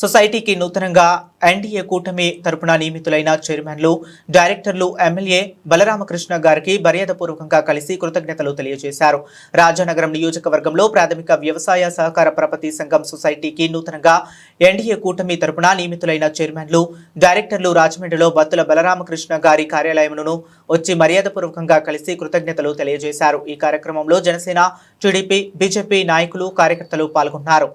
సొసైటీకి నూతనంగా ఎన్డీఏ కూటమి తరపున నియమితులైన చైర్మన్లు డైరెక్టర్లు ఎమ్మెల్యే బలరామకృష్ణ గారికి మర్యాదపూర్వకంగా కలిసి కృతజ్ఞతలు తెలియజేశారు. రాజానగరం నియోజకవర్గంలో ప్రాథమిక వ్యవసాయ సహకార ప్రపతి సంఘం సొసైటీకి నూతనంగా ఎన్డీఏ కూటమి తరపున నియమితులైన చైర్మన్లు డైరెక్టర్లు రాజమండ్రిలో బత్తుల బలరామకృష్ణ గారి కార్యాలయంను వచ్చి మర్యాదపూర్వకంగా కలిసి కృతజ్ఞతలు తెలియజేశారు. ఈ కార్యక్రమంలో జనసేన టీడీపీ బీజేపీ నాయకులు కార్యకర్తలు పాల్గొన్నారు.